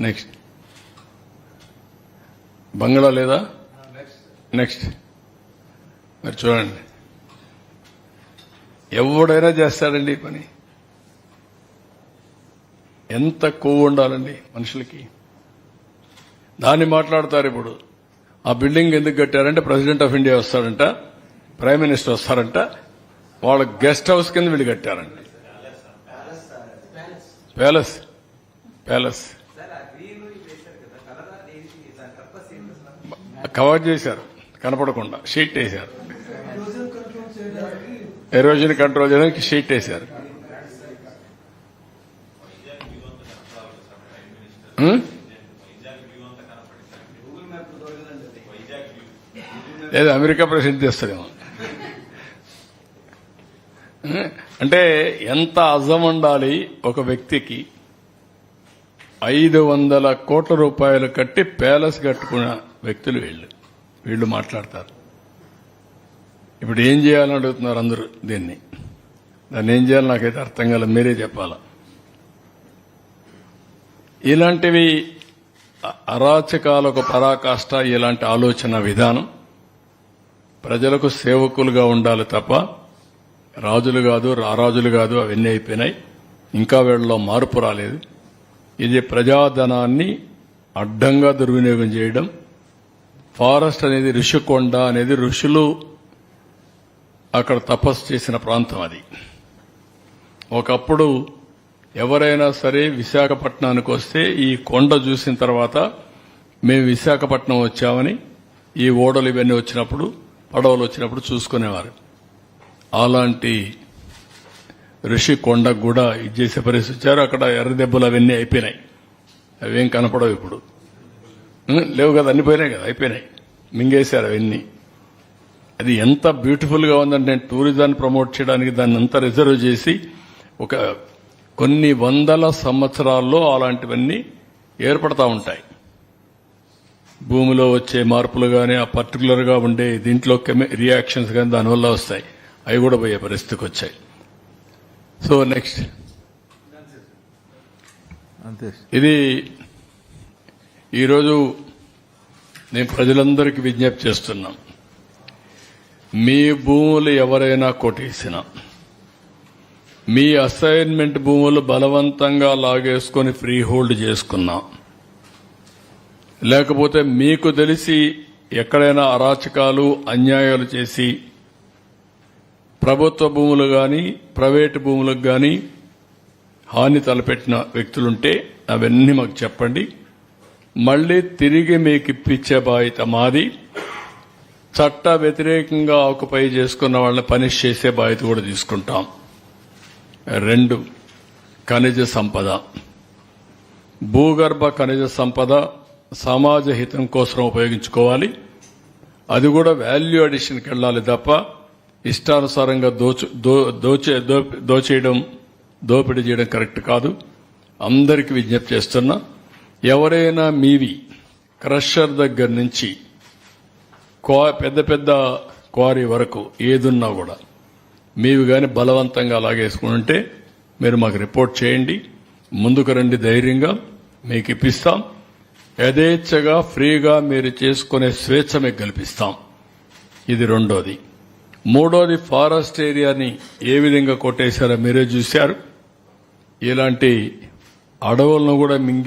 Next బంగ్లా లేదా? Next మరి చూడండి. ఎవడైనా చేస్తాడండి ఈ పని. ఎంత కొవ్వు ఉండాలండి మనుషులకి. దాన్ని మాట్లాడతారు ఇప్పుడు. ఆ బిల్డింగ్ ఎందుకు కట్టారంటే ప్రెసిడెంట్ ఆఫ్ ఇండియా వస్తాడంట ప్రైమ్ మినిస్టర్ వస్తారంట వాళ్ళ గెస్ట్ హౌస్ కింద వీళ్ళు కట్టారండి ప్యాలెస్. ప్యాలెస్. కవర్ చేశారు. కనపడకుండా షీట్ వేశారు. ఎరోజన్ కంట్రోల్ చేయడానికి షీట్ వేశారు. లేదు అమెరికా ప్రెసిడెంట్ చేస్తారేమో అంటే ఎంత అజం ఉండాలి ఒక వ్యక్తికి? ఐదు వందల కోట్ల రూపాయలు కట్టి ప్యాలెస్ కట్టుకున్న వ్యక్తులు వీళ్ళు. వీళ్ళు మాట్లాడతారు. ఇప్పుడు ఏం చేయాలని అడుగుతున్నారు అందరూ దీన్ని? దాన్ని ఏం చేయాలి నాకైతే అర్థం కాల మీరే చెప్పాలా? ఇలాంటివి అరాచకాలకు పరాకాష్ట ఇలాంటి ఆలోచన విధానం ప్రజలకు సేవకులుగా ఉండాలి తప్ప రాజులు కాదు రారాజులు కాదు అవన్నీ అయిపోయినాయి. ఇంకా వీళ్ళలో మార్పు రాలేదు. ఇది ప్రజాధనాన్ని అడ్డంగా దుర్వినియోగం చేయడం ఫారెస్ట్ అనేది ఋషికొండ అనేది ఋషులు అక్కడ తపస్సు చేసిన ప్రాంతం అది. ఒకప్పుడు ఎవరైనా సరే విశాఖపట్నానికి వస్తే ఈ కొండ చూసిన తర్వాత మేము విశాఖపట్నం వచ్చామని ఈ ఓడలు ఇవన్నీ వచ్చినప్పుడు పడవలు వచ్చినప్పుడు చూసుకునేవారు. అలాంటి ఋషి కొండకు కూడా ఇది చేసే పరిస్థితి వచ్చారు. అక్కడ ఎర్ర దెబ్బలు అవన్నీ అయిపోయినాయి. అవేం కనపడవు ఇప్పుడు. లేవు కదా అన్ని పోయినాయి కదా అయిపోయినాయి. మింగేశారు అవన్నీ. అది ఎంత బ్యూటిఫుల్గా ఉందంటే నేను టూరిజాన్ని ప్రమోట్ చేయడానికి దాన్ని అంతా రిజర్వ్ చేసి ఒక కొన్ని వందల సంవత్సరాల్లో అలాంటివన్నీ ఏర్పడతా ఉంటాయి. భూమిలో వచ్చే మార్పులు కానీ ఆ పర్టికులర్గా ఉండే దీంట్లో కెమి- రియాక్షన్స్ కానీ దానివల్ల వస్తాయి. అవి కూడా పోయే పరిస్థితికి వచ్చాయి. సో నెక్స్ట్ ఇది ఈరోజు నేను ప్రజలందరికీ విజ్ఞప్తి చేస్తున్నాం. మీ భూములు ఎవరైనా కొట్టేసిన మీ అసైన్మెంట్ భూములు బలవంతంగా లాగేసుకొని ఫ్రీ హోల్డ్ చేసుకున్నా లేకపోతే మీకు తెలిసి ఎక్కడైనా అరాచకాలు అన్యాయాలు చేసి ప్రభుత్వ భూములు కానీ ప్రైవేటు భూములకు కానీ హాని తలపెట్టిన వ్యక్తులుంటే అవన్నీ మాకు చెప్పండి. మళ్ళీ తిరిగి మీకు ఇప్పించే బాధ్యత మాది. చట్ట వ్యతిరేకంగా ఆకుపై చేసుకున్న వాళ్ళని పనిష్ చేసే బాధ్యత కూడా తీసుకుంటాం. రెండు ఖనిజ సంపద. భూగర్భ ఖనిజ సంపద సమాజ హితం కోసం ఉపయోగించుకోవాలి. అది కూడా వాల్యూ అడిషన్కి వెళ్ళాలి తప్ప ఇష్టానుసారంగా దోచు దోచే దోచేయడం దోపిడీ చేయడం కరెక్ట్ కాదు. అందరికీ విజ్ఞప్తి చేస్తున్నా ఎవరైనా మీవి క్రషర్ దగ్గర నుంచి క్వా- పెద్ద పెద్ద క్వారీ వరకు ఏదున్నా కూడా మీవి కానీ బలవంతంగా లాగేసుకుంటే మీరు మాకు రిపోర్ట్ చేయండి. ముందుకు రండి ధైర్యంగా. మీకు ఇప్పిస్తాం. యథేచ్ఛగా ఫ్రీగా మీరు చేసుకునే స్వేచ్ఛ మీకు కల్పిస్తాం. ఇది రెండోది. మూడోది ఫారెస్ట్ ఏరియాని ఏ విధంగా కొట్టేశారో మీరే చూశారు. ఇలాంటి అడవులను కూడా మింగి